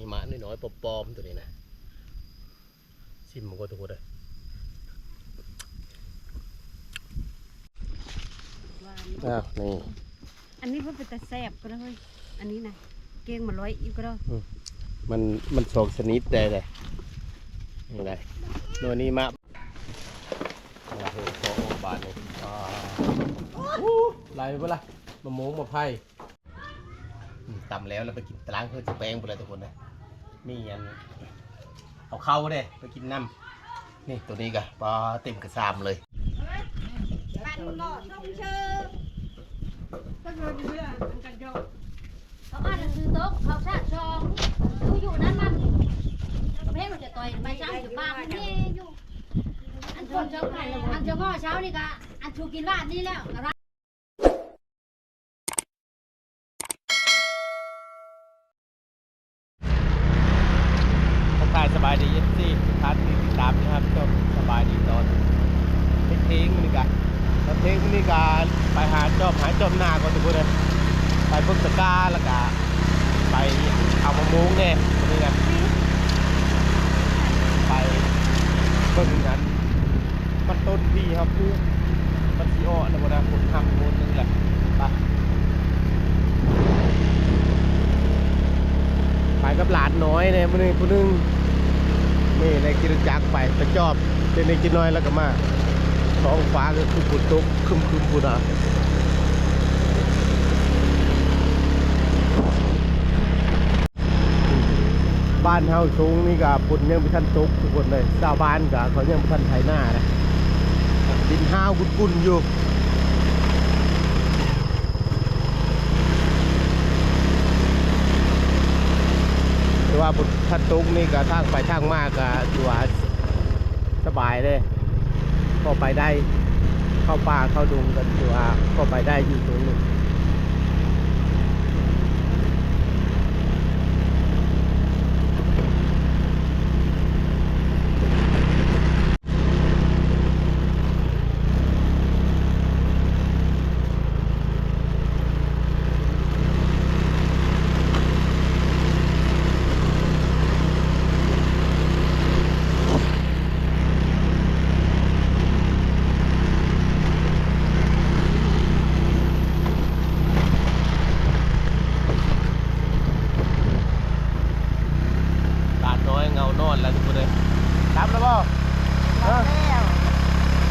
นี่หมาน้อยๆปลอมๆตัวนี้นะชิมมันก็ทุกคนเลยว่าอ้าวนี่อันนี้เพิ่นเป็นตาแซ่บก็ได้เว้ยอันนี้นะเก่งมาร้อยอีกก็ได้มันมันสองชนิดได้เลยนี่ไงโน่นนี่มาโอ้โหสองบาทเลยอ่าอู้ไหลไปปะล่ะมะม่วงมะไผ่อืมตำแล้วแล้วไปกินตารางเพื่อจะแปลงไปเลยทุกคนนะ มีอันเอาเข้าเด้ไปกินน้ำนี่ตัวนี้กะปลาเต็มกระซามเลยบ้านบ่ต้องเชื่อก็เลยเบื่อมันกันยอเขาอ่านหนังสือโต๊ะเขาชาติชองอยู่อยู่นั้นมันประเภทมันจะต่อยใบช้ำอยู่บ้านนี่อยู่อันชนเช้าไข่อันเช้าง้อเช้านี่ก็อันชูกินลาดนี่แล้วกะไร ทักทายสบายดีเอฟซีทุกท่านที่ติดตามนะครับก็สบายดีตอนเทงๆนี่กะตอนเทงนี่กะไปหาจอบหาจอบหน้าก่อนทุกคนเลยไปเพิ่งตะกร้าแล้วกะไปเอามะม่วงเนี่ยนี่นะไปเพิ่งนั้นมันต้นที่ครับปลูกมันสีอ้อนะวันนะผมทำโคนนึงแหละไปไปกับหลานน้อยเนี่ยมันนี่ ผู้หนึงนี่ในกิจจักไปไปจอบเป็นในกินน้อยแล้วก็มาท้องฟ้าก็คือฝนตกคึมคึมๆพุ่นอะบ้านเฮาสูงนี่ก็ปุ่นยังไม่ทันตกทุกคนเลยชาวบ้านก็เขายังไม่ทันไถหน้านะดินห้าวกุ่นๆอยู่ ว่าบุทันตกนี่ก็ทางไปทางมากก็ถือว่าสบายเลยก็ไปได้เข้าป่าเข้าดงกันถือว่าก็ไปได้อยู่ตรงนี้ หลานน้อยเงานอนแล้วทุกคนเลยรับแล้วเปล่าเออ แล้ว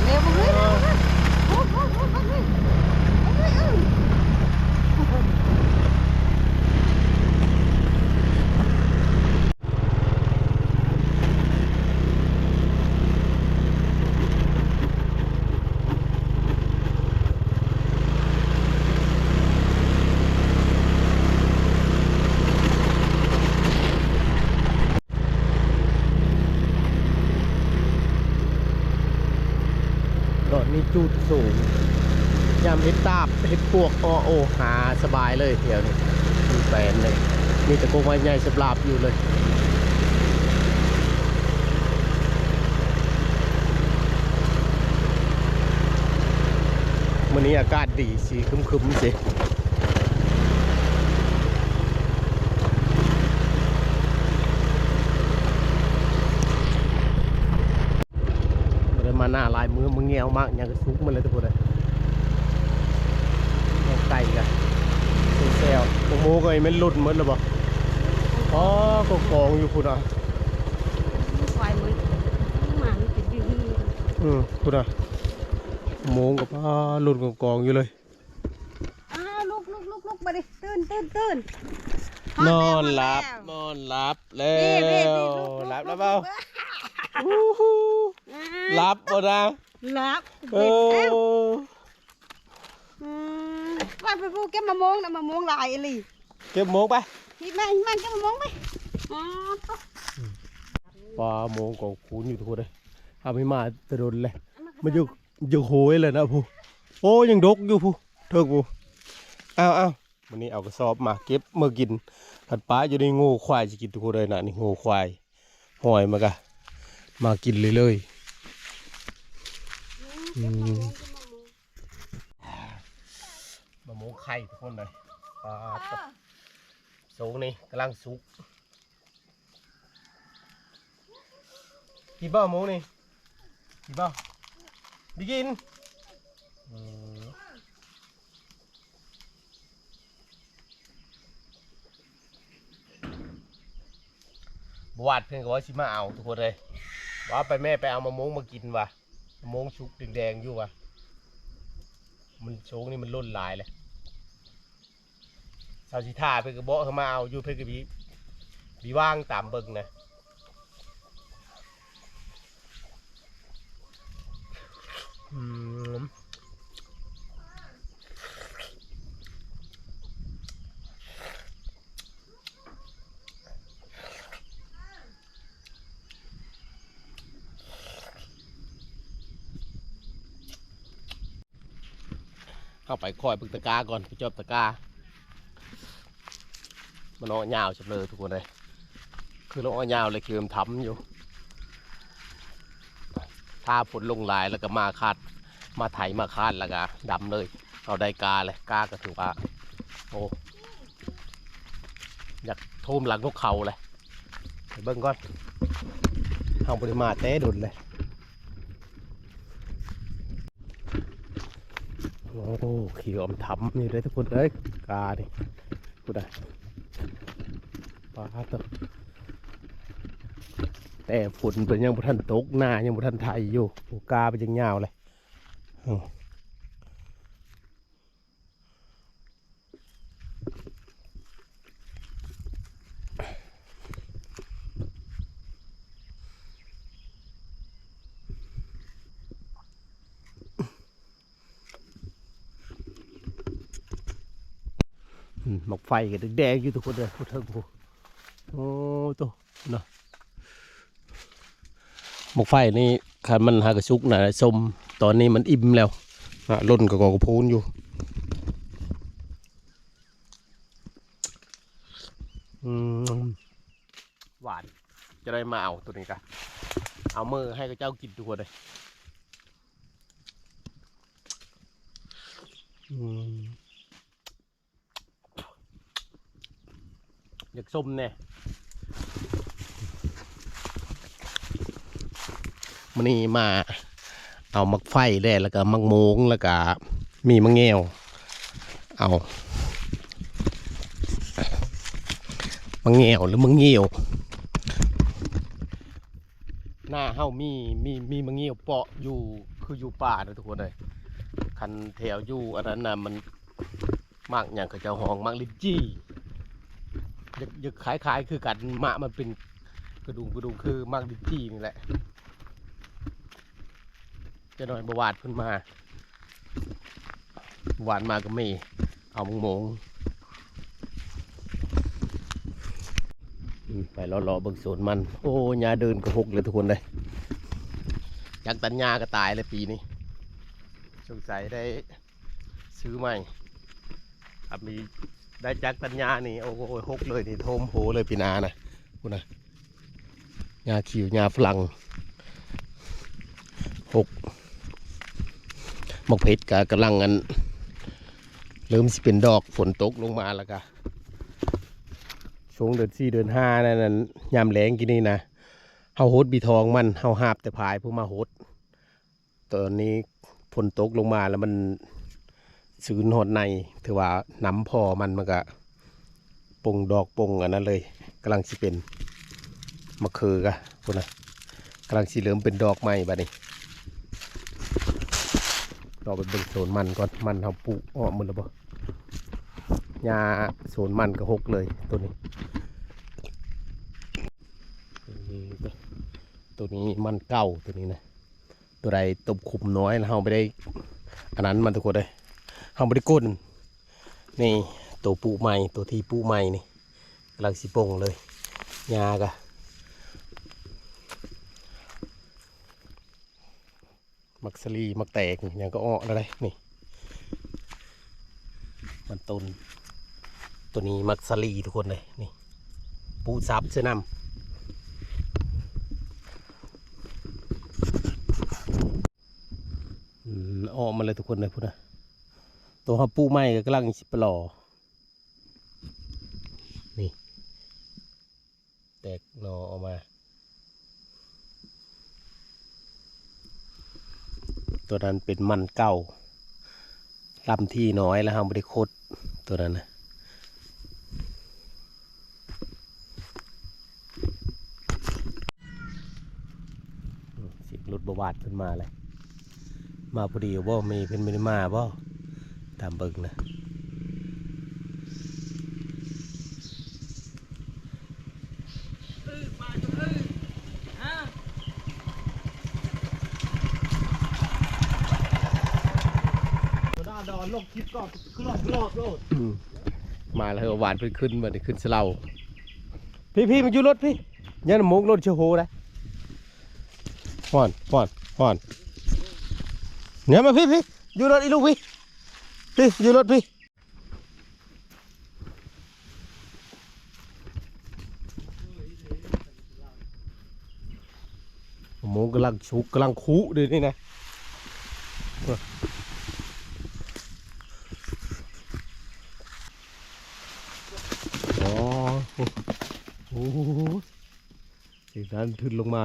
เร็วมาเลยโอ้โหโอ้โหโอ้โหโอ้โหเออ ดอกนี้จูดสูงยามเห็ด ตาบเห็ดปวกออโอหาสบายเลยเที่ยวนี้มีแฟนเลยมีแต่กงไม้ใหญ่สบลาบอยู่เลยวันนี้อากาศดีสีคึมๆสิมันได้มาหน้าลายมือมึงเงี้ยวมากย่างกระซุกมันเลยทุกคนเลย เอาไก่กันเซลโมโมก็ยังไม่หลุดหมดเลยบ่อ๋อก็กองอยู่คุณอะควายมันหมามันติดอยู่ที่อืมคุณอะโมงกับป้าหลุดกองกองอยู่เลยอ้าวลุกลุกลุกลุกมาดิตื่นตื่นตื่นนอนหลับนอนหลับแล้นี่นี่วนี่ลุกหลับแล้วเปล่าอู้หูหลับบ่นะหลับเอเด็กเอ้าออืม ว่าไปพูดแกมะม่วงนะมะม่วงลายอีหลีเก็บโมงไปพี่แม่แม่แกมะม่วงไหมอ๋อปลาโมงกองคูนอยู่ทุกคนเลยเอาไม่มาแตะโดนเลยมันอยู่อยู่โหยเลยนะผู้โอ้ยังดกอยู่ผู้เถิกผู้อ้าวอ้าววันนี้เอากระสอบมาเก็บเมื่อกินผัดปลาอยู่ในงูควายจะกินทุกคนเลยนะนี่งูควายหอยมากะมากินเลยเลยอืม มะม่วงไข่ทุกคนเลยปลาตบสูงนี่กำลังสุกกินบ้าหมูนี่กินบ้าดิกินเออบ่วาดเพื่อนก็ว่าสิมาเอาทุกคนเลยว่าไปแม่ไปเอามะม่วงมากินว่ะมะม่วงชุกแดงๆอยู่ว่ะมันโชงนี่มันล่นหลายเลย สาวสิท่าเพื่อนก็บอกเขามาเอาอยู่เพื่อนก็บีบีว่างตามเบิ่งนะอืมเข้าไปคอยปึกตะกร้าก่อนไปจอบตะกร้า มันอ้อยาวจับเลยทุกคนเลยคือเราอ้อยาวเลยคือมันทำอยู่ ถ้าฝนลงลายแล้วก็มาคาดมาไถมาคาดแล้วก็ดำเลย เอาได้กาเลยกาก็ถือว่าโอ้อยากโทมหลังนกเขาเลยเบิ้งก่อนเอาปริมาเต้ดุนเลยโอ้โหขี่อมทำนี่เลยทุกคนเอ้ยกาดิพูได้ ปลาตัวแต่ฝนเป็นยังบุทันตกหน้ายังบุทันไทยอยู่โอ้กาเป็นยังยาวเลยหมอกไฟก็แดงอยู่ทุกคนเลยพูดเถิงพู โอ้ตัวเนาะหมอกไฟนี่คันมันหากระชุกนะส้มตอนนี้มันอิ่มแล้วอะล่นก็กอกระพูนอยู่อืมหวาน จะได้มาเอาตัวนี้กันเอามือให้กับเจ้ากินทุกคนเลยอืมอยากส้มเนี่ย มันนี่มา เอามักไฟได้แล้วก็มักโมงแล้วก็มีมังเงวเอามังเงวหรือมังเงียวหน้าเฮามีมีมีมังเงียวเปาะอยู่คืออยู่ป่านะทุกคนเลยคันแถวอยู่อันนั้นน่ะมันมากอย่างกับเจ้าหองมากลินจี้ยากยากขายขายคือกันมามันเป็นกระดุงกระดุงคือมากดิจี้นี่แหละ จะหน่อยบวาดขึ้นมาหวานมาก็มีเอามงมงไปรอรอๆเบิ่งสวนมัน โอ้ยาเดินก็หกเลยทุกคนเลยยากตันยาก็ตายเลยปีนี้สงสัยได้ซื้อใหม่ครับมีได้จักตัญญานี่โอ้โหหกเลยนี่โทมโหเลยปีหนานะพูดนะยาขิวยาฝรั่งหก มกเพชรกะกำลังอันเริ่มสิเป็นดอกฝนตกลงมาแล้วกะช่วงเดือนสี่เดือนห้านั่นนะยามแรงกินนี่นะเฮาโฮดบีทองมันเฮาหาบแต่พายผู้มาโฮดตอนนี้ฝนตกลงมาแล้วมันซื้อหดในถือว่าน้ำพอมันมันก็ปงดอกปงอันนั้นเลยกำลังสิเป็นมะเขือกะพุ่นนะกำลังสิเริ่มเป็นดอกใหม่บัดนี้ รอไปเบิ่งโซนมันก่อนมันเขาปลูกอ้อมมันแล้วบ่ยาโซนมันก็หกเลยตัวนี้ ตัวนี้มันเก่าตัวนี้นะตัวใดตบขุมน้อยแล้วเราไม่ได้ อันนั้นมันทุกคนเลยเฮาบริกุลนี่ตัวปูใหม่ตัวที่ปูใหม่นี่กำลังสิปงเลยยากะ มักสลีมักแตกนี่ยังก็อ้อแล้วเลยนี่ มันต้นตัวนี้มักสลีทุกคนเลยนี่ปูซับเสื้อนำอืมอกมาเลยทุกคนเลยพูดนะตัวเขาปูไม้ก็กำลังสิปลอนี่ แตกหนอออกมา ตัวนั้นเป็นมันเก่าลำที่น้อยแล้วเราไม่ได้คดตัวนั้นนะอืมเสียงรถบวาดขึ้นมาเลย มาพอดีบ่มีเป็นไม่ได้มาบ่ตามเบิ่งนะ ดาด อืมมาแล้วหวานเพิ่นขึ้นมาได้ขึ้นเสลาพี่พี่มาอยู่รถพี่ยันหมกรถเชยวโหได้ห่อนห่อนห่อนเนี่ยมาพี่พี่อยู่รถอีลูกพี่พี่อยู่รถพี่หมูกำลังชุกกำลังคุเลยนี่นะ อ๋อ โอ้โหสิ่งนั้นทึนลงมา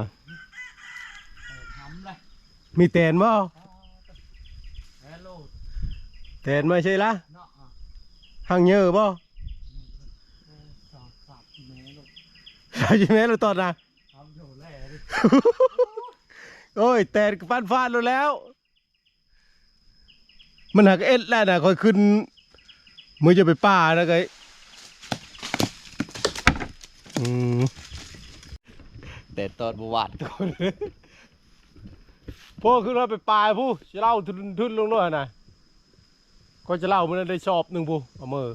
ทำเลยมีแตนบ่แฮลโลดแตนไม่ใช่ละเนาะอะหังเยอะบ่สอบสอบแม่ลูกใช่ไหมเราตอนน่ะทำอยู่แล่ดิโอ้ยแตนฟันฟาดเราแล้ว มันหักเอ็ดแล้วนะคอยขึ้นมือจะไปป่านะไก อืมแต่ตอนบวาดตัวนี้พ่อขึ้นมาไปป่ายผู้จะเล่าทุนทุนลงด้วยนะก็จะเล่ามันได้ชอบหนึ่งผู้เอามือ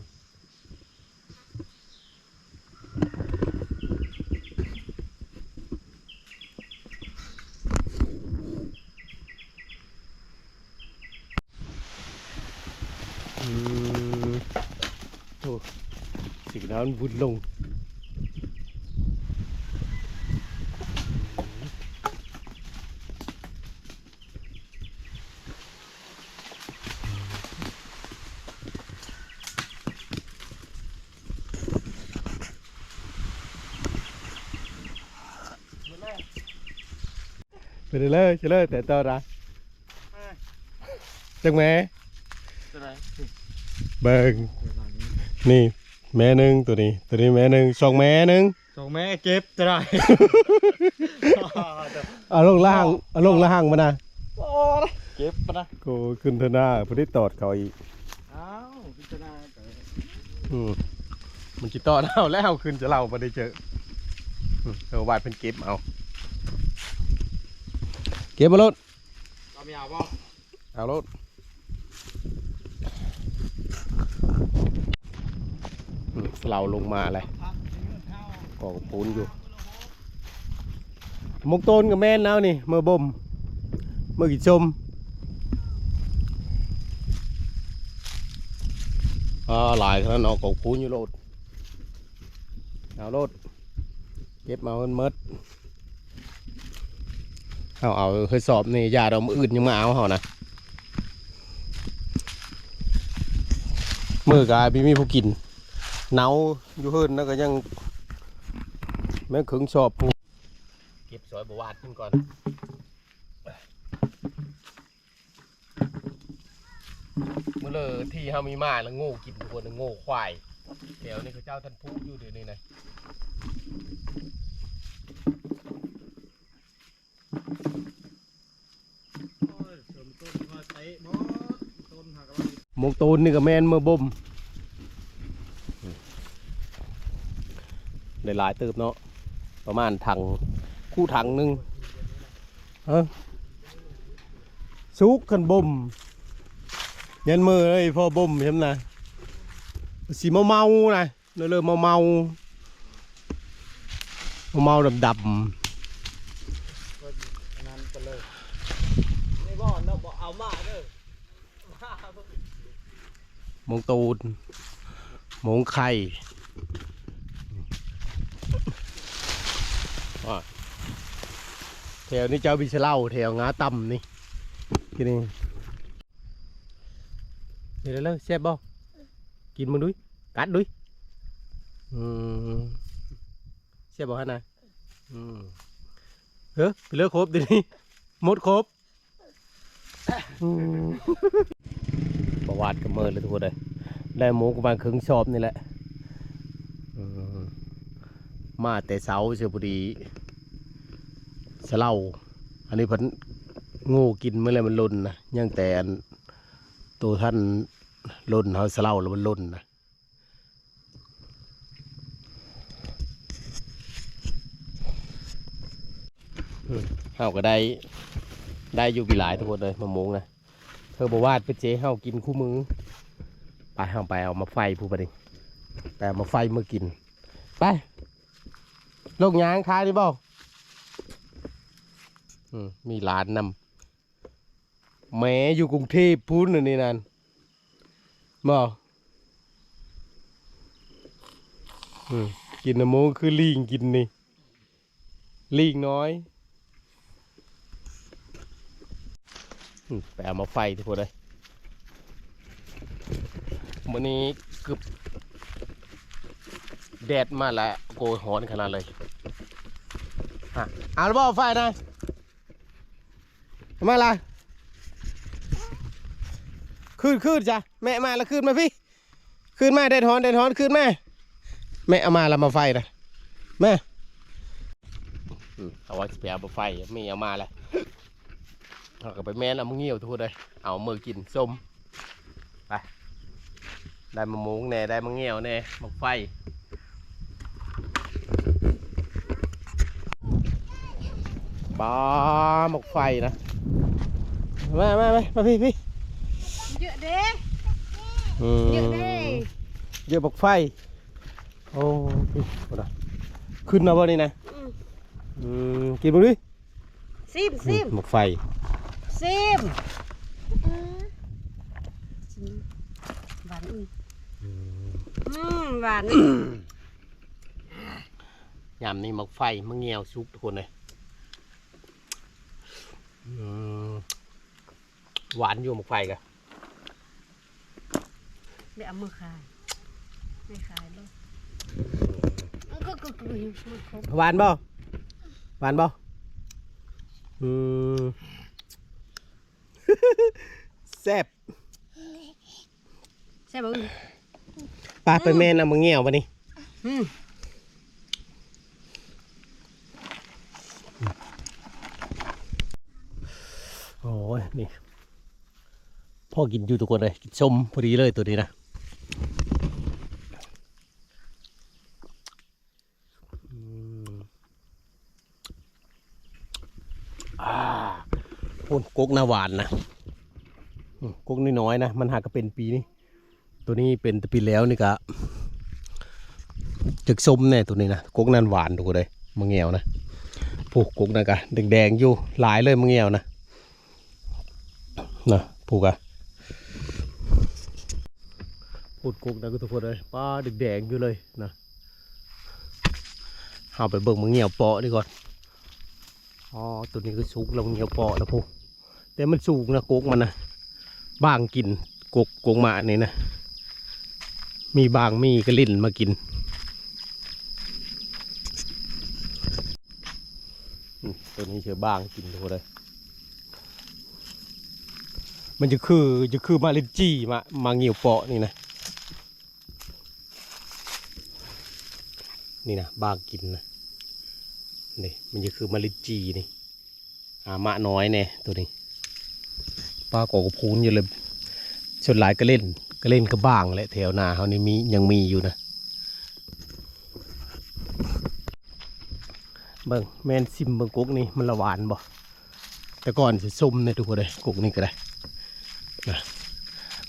อืมโอ้สิ่งนั้นบุญลง ไปเลยเฉลยแต่ตอนนะจังแม่จะไหนเบิงนี่แม่หนึ่งตัวนี้ ตัวนี้แม่หนึ่งสองแม่หนึ่งส่งแม่เก็บจะได้เอาลงล่างเอาลงล่างมานะโอ้ยเก็บปะนะกูขึ้นเทาหน้าพอได้ตอดเขาอีกอ้าวพิจารณาแต่อืมมันจิตอดเอาแล้วขึ้นจะเล่ามาได้เจออืมเอาวาดเป็นเก็บเอาเก็บมาลดเราไม่เอาบ่เอาลดอืมเราลงมาเลยพักเงินเข้ากองปูนอยู่มกต้นกับแม่นแล้วนี่เมื่อบ่มเมื่อกี่ชมอ่าหลายขนาดเอากองปูนอยู่โลดเอาโลดเก็บมาเงินหมด เอาเอาเคยสอบนี่ยาเรามืออื่นยังมาเอาเขานะมือกายพี่มีผู้กินหนาอยู่เฮิรนแล้วก็ยัง แม่ขึงชอบผู้เก็บสอยบวาดขึ้นก่อนเมื่อเลยที่เฮามีมาแล้วโง่กินทุกคนโง่ควายเดี๋ยวนี้เขาเจ้าท่านพูดอยู่เดี๋ยวนี้นะ โอ้ยเสริมต้น มกเรามงตูนนี่ก็แมนเมื่อบ่มได้หลายเติบเนาะประมาณถังคู่ถังหนึงเออสุกกันบ่มยันมือเลยพอบ่มใช่ไหมนะสีเมาเมาๆนะเริ่มเมาเมาเมาเมาดำดำ นั่นกันเลยไม่ บ่อนเราบอกเอามาเด้อๆมงตูนมงไข่อะแถวนี้เจ้าบิชเล่าแถวงาต่ำนี่ที่นี่เดี๋ยวเลยแซ่บบ่กินมึงดุยกัดดุยอืมแซ่บบ่ฮะนายอืมเฮ้ยไปเลิกครบเดี๋ยวนี้หมดครบ ประวัติกับมือเลยทุกคนเลยได้หมูประมาณครึ่งชอบนี่แหละมาแต่เสาเสียพอดีเสเล่าอันนี้พันงูกินเมื่อไรมันล่นนะยังแต่ตัวท่านล่นเขาเสเล่าแล้วมันล่นนะเขาก็ได้ ได้อยู่ปีหลายทุกคนเลยมะม่วงนะเธอบอกว่าไปเจ๊เฮากินคู่มือไปเฮาไปเอามาไฟผู้บริไปเอามาไฟมากิน ไปลงยางคายดิบ่อืมมีหลานนำแม่อยู่กรุงเทพพูนน่ะนี่นั่นบ่อืมกินน้ำมูกคือลิงกินนี่ลิงน้อย อืม ไปเอามาไฟทุกคนเลยวันนี้เกือบแดดมาแล้วโกยหอนขนาดเลยอะเอาแล้วบ่อาไฟนะมาละขึ้นขึ้นจ้ะแม่มาแล้วขึ้นมาพี่ขึ้นมาเด็ดหอนเด็ดหอนขึ้นแม่แม่เอามาแล้วมาไฟนะแม่เอาไว้ไปเอามาไฟไม่เอามาแล้ว เอาก็ไปแม่นเอาเงี้ยวทุกคนเลยเอามือกินส้มไปได้มะม่วงแน่ได้มะเงี้ยวแน่มะไฟบ้าหมกไฟนะมามามามาพี่พี่เยอะเด้อเยอะเด้เยอะหมกไฟโอ้พี่เอาล่ะขึ้นมาบ่นี่นะอืมกินมาดิซิมซิมหมกไฟ ซิมหวานอุ้ยอืมหวานยามนี้หมกไฟมะเงี้ยวซุกทุกคนเลยอืมหวานอยู่หมกไฟกะเดี๋ยวเอามือคายไม่คายเลยก็ก็ก็มันครบหวานบ่หวานบ่อืม แซ่บใช่ป่ะอุ้ยปลาไปแม่นำมาเงี้ยวปะนี่อืมโอ้ยนี่พ่อกินอยู่ทุกคนเลยกินส้มพอดีเลยตัวนี้นะอืมอ่า พูนกกหน้าหวานนะกกน้อยๆนะมันหากก็เป็นปีนี้ตัวนี้เป็นตะปีแล้วนี่ก็จึกส้มแน่ตัวนี้นะกกนั่นหวานทุกคนเลยมะเงียวนะปลูกกกนั่นกะแดงๆอยู่หลายเลยมะเงียวนะนะผูกอะพูดกุกนะก็ทุกคนเลยป้าแดงๆอยู่เลยนะเอาไปเบิ่งมึงเหี่ยวเปาะนี่ก่อนอ๋อตัวนี้ก็สุกลงเหี่ยวเปาะนะพู แต่มันสูงนะกกมันนะบางกินกกกุกหมานี่นะ มีบางมีกระลิ่นมากินตัวนี้เชื่อบางกินทุกคนเลยมันจะคือจะคือมาเลนจี้มามาเงียวเปาะนี่นะ นี่นะบางกินนะนี่มันจะคือมาเลนจี้นี่อามะน้อยแน่ตัวนี้ ป้ากอกพูนอยู่เลยส่วนหลายก็เล่นก็เล่นก็บ้างแหละแถวนาเขานี่มียังมีอยู่นะเบิ่งแมนซิมเบิ่งกุกนี่มันละหวานบ่แต่ก่อนสิส้มเนี่ยทุกคนเลยกุกนี่ก็ได้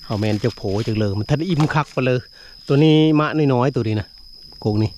เอาแมนจากโผจากเลยมันทันอิ่มคักไปเลย ตัวนี้มะน้อยๆตัวนี้นะโกนี่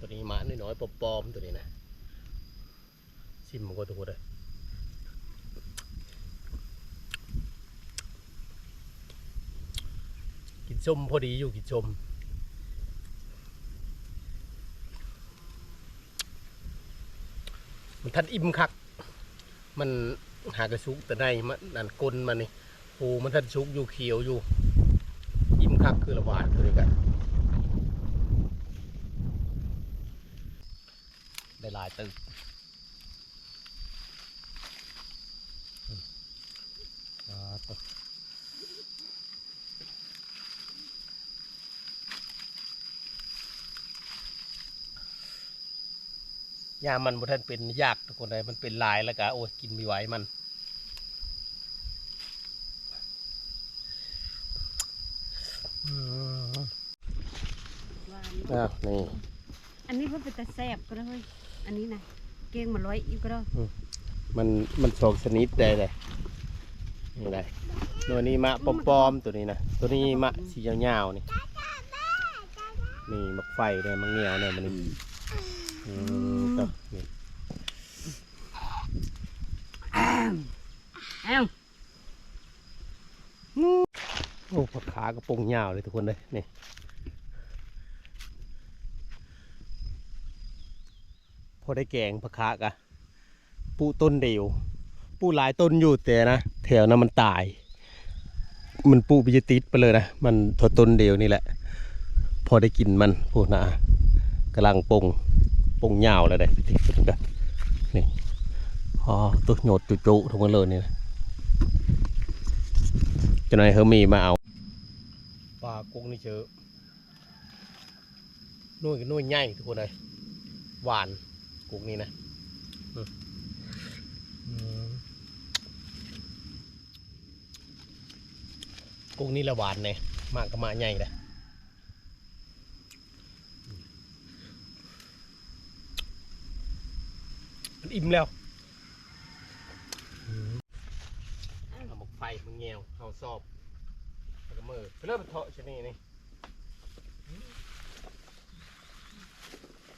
ตัวนี้มะน้อยๆปอมๆตัวนี้นะ ชิมมันก็ทุกคนเลย กินส้มพอดีอยู่กินส้มมันทันอิ่มคัก มันหากระซุกแต่ในมันนั่นกลนมันนี่โอ้มันทันซุกอยู่เขียวอยู่ อิ่มคักคือระบาดคือกันได้ลายตึกอืมอ่าตึก ยามันบ่ทันเป็นยากทุกคนเลยมันเป็นหลายแล้วก็โอ้ยกินไม่ไหวมันอืมหวานอ้าวนี่ อันนี้เพิ่นเป็นตาแซ่บก็ได้เฮ้ยอันนี้นะเก่งมาร้อยอีกก็ได้มันมันสองชนิดได้เลยนี่ได้ตัวนี้มะปอมๆตัวนี้นะตัวนี้มะสียาวๆนี่นี่มักไฟเลยมักเหนียวเนี่ยมันนี่ อืมก็นี่อ้าวโอ้ผักขากระโปรงยาวเลยทุกคนเลยนี่พอได้แกงผักขากะปูต้นเดียว ปูหลายต้นอยู่แต่นะแถวนั้นมันตาย มันปูปิจติดไปเลยนะ มันทอต้นเดียวนี่แหละ พอได้กินมันพวกนะกำลังปง ปงยาวเลยได้ติดกันกันนี่อ๋อตัวโหนดจุๆทั้งหมดเลยนี่นะจะนายเฮอมีมาเอาปลากุ้งนี่เจอนุ่ยหนุ่ยใหญ่ทุกคนเลยหวานกุ้งนี่นะกุ้งนี่ละหวานเนี่ยมากกับมาใหญ่เลย มัน อิ่มแล้วเอาหมกไฟมึงเงียวเอาซอบแล้วก็มือเริ่มเทาะชะนีนี่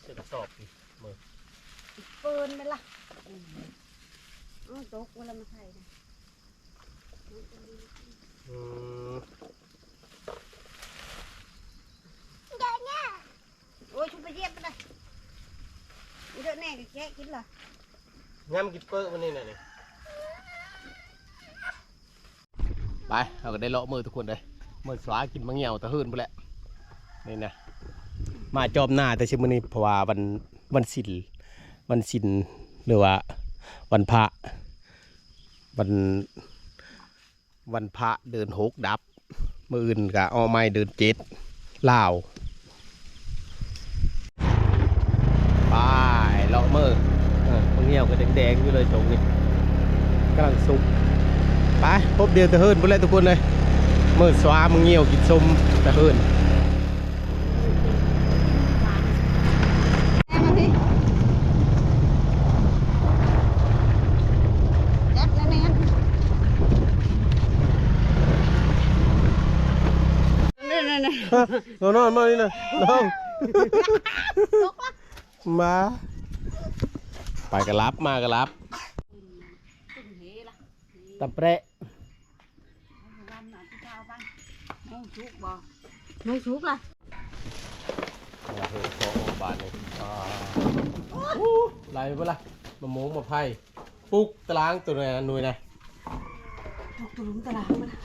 เสร็จแล้วสอบนี่มือเปินไหมล่ะอ้าวตกเวลามาใส่นะอืมโอ้ยชุบไปเย็บไปเลยเดี๋ยวแน่ก็แกะกินเหรอ งั้นกินเปิ้ลวันนี้หน่อยนี่ไปเราก็ได้เลาะมือทุกคนเลยมือสวากินมังเหี่ยวตะหืนไปแหละนี่นะมาจอมหน้าแต่ชิมอนี้เพราะว่าวันวันศิลวันศิลหรือว่า วันพระวันวันพระเดินหกดับ มืออื่นกับอ้อไม้เดินเจ็ดลาวไปเลาะมือ เออมังเหี่ยวก็แดงๆอยู่เลยตรงนี้กำลังสุกไปพบเดียวตะเฮินไปเลยทุกคนเลยมือสวามึงเหี่ยวกินส้มตะเฮินแม่มาสิจัดแล้วแม่นั่นนั่นนั่นนอนนอนมานี่นะน้องมา ไปกระลับมากระลับตึงเฮล่ะตะเปะวันน่ะที่เช้าไปน้องชุกบ่น้องชุกล่ะอย่าเห็นโซ่บานนี่อ่าอู้ไหลไปละมะม่วงมะไผ่ปุกตารางตัวไหนหน่วยนะตกตุลุมตะลางมาละ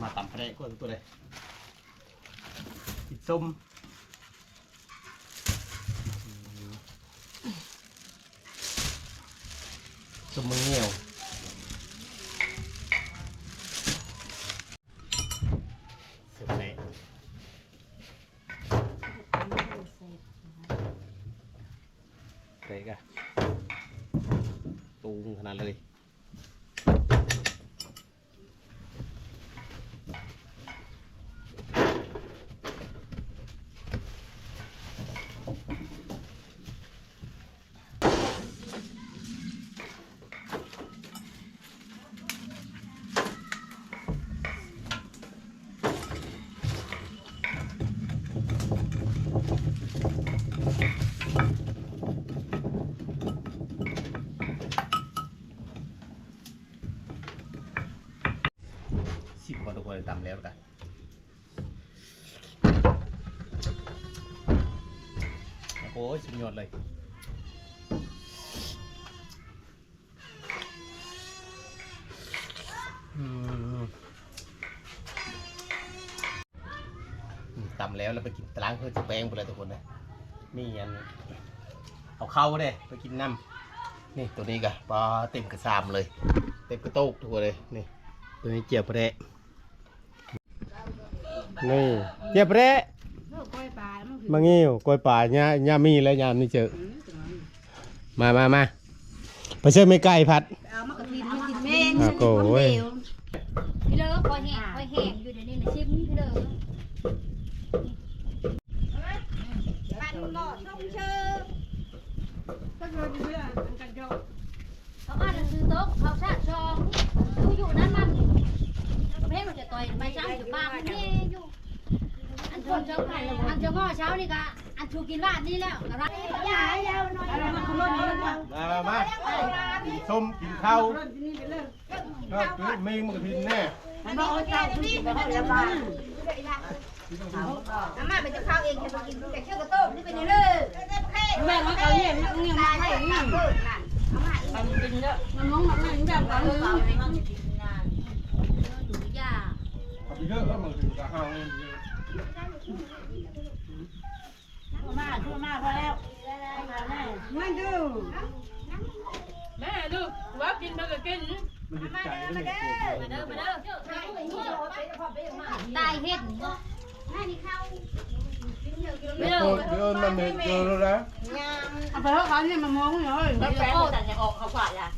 มาตำเปะก่อนตัวเลย กินส้มส้มมึงเงี่ยว อ้ยสุดยอดเลยตำแล้วเราไปกินตารางเพื่อจะแป้งไปเลยทุกคนนะนี่อันเอาเข้าเด้ไปกินน้ำนี่ตัวนี้กะปลาเต็มกระซามเลย เต็มกระโตกทุกคนเลยนี่ตัวนี้เจียบแระนี่เจียบแระเออก้อย ปลามันมางิ้วกล้วยป่าเนี่ยยามีแล้วยามนี่เจอ มามามาไปเชื่อไม่ไก่ผัดเอามากระทินมันกินแมงอะโก้เว้ยพี่เลิกคอยแหงคอยแหงอยู่เดี๋ยวนี้นะชิมพี่เลิกปันหลอดต้องเชื่อก็โดนเพื่อนกันโยกเขาอ่านหนังสือโต๊ะเขาชาติชองอยู่อยู่นั้นมันประเภทมันจะต่อยไปช้ำจะปากมันนี่ คนเช้าไข่อันเช้าง้อเช้านี่ก็อันชูกินลาดนี่แล้วระไรยายยาวหน่อยอะไรมาขลุ่นนี่มามามามากินส้มกินข้าวก็คือมีมันกินแน่มันบอกว่าเจ้าคุณกินไปให้แล้วบ้านอาม่าเป็นเจ้าข้าวเองแค่กินแต่เชื่อกระโต้นี่เป็นยังไงแม่มันเอาเนี่ยมันยังไม่ให้นี่มันกินเยอะมันมองมันไม่แบบนั้นเลยดูยาเอาไปเยอะแล้วมันถึงจะห้าง ทั่มาทั่วมาพอแล้วแม่ดูแม่ดูว่ากินมากกินมันนมาเด้อมาเด้อตายเห็ดบ่ไม่มีข้าเดี๋ยวเดี๋ยวมันเห็นเจอแล้วนะเอาไปเถอขาเนี่ยมันมองอยู่เลยแล้วแป้งแต่จะออกเขาขวาอะ